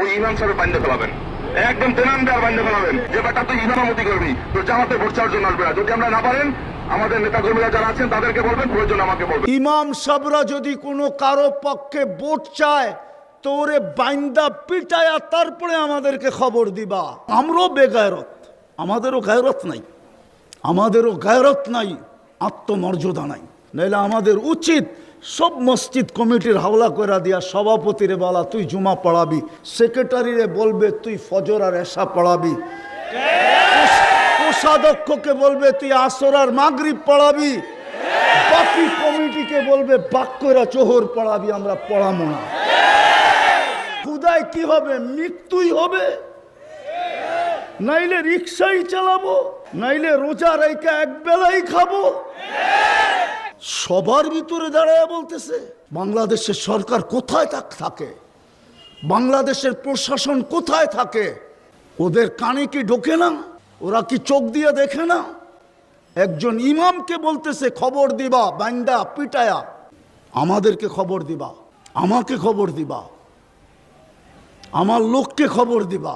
ওই ইমাম সাহেব বান্ধে ফেলাবেন। একদম তেনান দেওয়ার বান্ধে ফেলাবেন। যে বেটা তুই ইমামতি করবি তো জামাতে ভোট চাওয়ার জন্য আসবে যদি আমরা না পারেন, আমাদের নেতা কর্মীরা যারা আছেন, তাদেরকে বলবেন প্রয়োজন আমাকে বলবেন। ইমাম সাবরা যদি কোনো কারও পক্ষে ভোট চায়, তো ওরে বাইন্দা পিটায়া তারপরে আমাদেরকে খবর দিবা। আমরাও বেগায়রত। আমাদেরও গায়রত নাই। আমাদেরও গায়রত নাই। আত্মমর্যাদা নাই। নাইলে আমাদের উচিত সব মসজিদ কমিটির হাওলা করে দিয়া, সভাপতিরে বলা, তুই জুমা পড়াবি, সেক্রেটারিরে বলবে, তুই ফজর আর এসা পড়াবি। কোষাধ্যক্ষকে বলবে, তুই আসর আর মাগরিব পড়াবি। বাকি কমিটিকে বলবে বাক্যরা চোহর পড়াবি, আমরা পড়াবো না। কি হবে? মৃত্যুই হবে। নাইলে রিক্সাই চালাবো, নাইলে রোজা রেখা এক বেলাই খাব। সবার ভিতরে দাঁড়ায় বলতেছে, বাংলাদেশের সরকার কোথায় থাকে বাংলাদেশের প্রশাসন কোথায় থাকে? ওদের কানে কি ঢোকে না? ওরা কি চোখ দিয়ে দেখে না? একজন ইমামকে বলতেছে, খবর দিবা বান্দা পিটায়া। আমাদেরকে খবর দিবা, আমাকে খবর দিবা। আমার লোককে খবর দিবা।